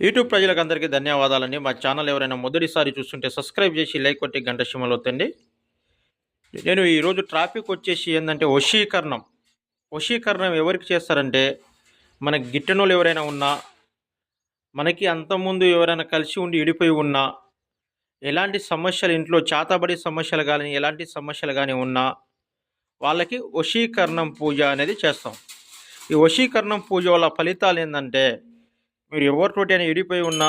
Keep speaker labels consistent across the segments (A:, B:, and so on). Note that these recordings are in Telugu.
A: యూట్యూబ్ ప్రజలకు అందరికీ ధన్యవాదాలండి. మా ఛానల్ ఎవరైనా మొదటిసారి చూస్తుంటే సబ్స్క్రైబ్ చేసి లైక్ కొట్టి గంట సిమ్మలు వత్తండి నేను ఈరోజు ట్రాఫిక్ వచ్చేసి ఏంటంటే వశీకరణం. వశీకరణం ఎవరికి చేస్తారంటే మన గిట్టనోళ్ళు ఎవరైనా ఉన్నా మనకి అంతకుముందు ఎవరైనా కలిసి ఉండి ఇడిపోయి ఉన్నా ఎలాంటి సమస్యలు ఇంట్లో చాతబడి సమస్యలు కానీ ఎలాంటి సమస్యలు కానీ ఉన్నా వాళ్ళకి వశీకరణం పూజ అనేది చేస్తాం. ఈ వశీకరణం పూజ వల్ల ఫలితాలు ఏంటంటే మీరు ఎవరితోటి అయినా ఇడిపోయి ఉన్నా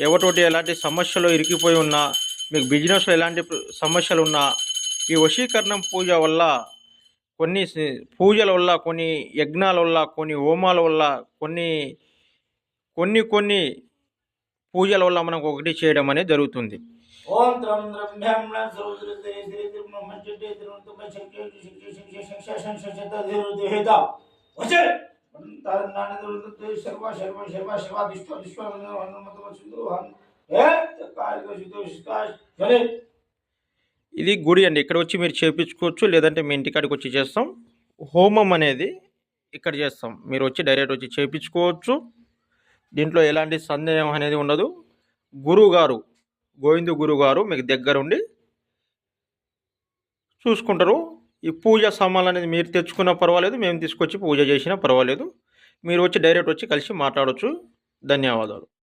A: ఎవరితోటి ఎలాంటి సమస్యలో ఇరికిపోయి ఉన్నా మీకు బిజినెస్లో ఎలాంటి సమస్యలు ఉన్నా ఈ వశీకరణం పూజ వల్ల కొన్ని పూజల వల్ల కొన్ని యజ్ఞాల వల్ల కొన్ని హోమాల వల్ల కొన్ని కొన్ని కొన్ని పూజల వల్ల మనకు ఒకటి చేయడం అనేది జరుగుతుంది
B: ఓం త్రం బ్రహ్మణ సౌద్ర శ్రీ శ్రీ బ్రహ్మచర్య తిరువంతుమ శక్తి శక్తి శక్తి శిక్ష సంశత ధిరుదేహత వచే తారనాన దుర్ద సర్వ సర్వ శర్వ శివ విశ్వ సరే
A: ఇది గుడి అండి ఇక్కడ వచ్చి మీరు చేపించుకోవచ్చు లేదంటే మీ ఇంటికాడికి వచ్చి చేస్తాం హోమం అనేది ఇక్కడ చేస్తాం మీరు వచ్చి డైరెక్ట్ వచ్చి చేపించుకోవచ్చు దీంట్లో ఎలాంటి సందేహం అనేది ఉండదు గురువు గారు గోవిందు గురువు గారు మీకు దగ్గరుండి చూసుకుంటారు ఈ పూజ సామాన్లు అనేది మీరు తెచ్చుకున్నా పర్వాలేదు మేము తీసుకొచ్చి పూజ చేసినా పర్వాలేదు మీరు వచ్చి డైరెక్ట్ వచ్చి కలిసి మాట్లాడవచ్చు ధన్యవాదాలు.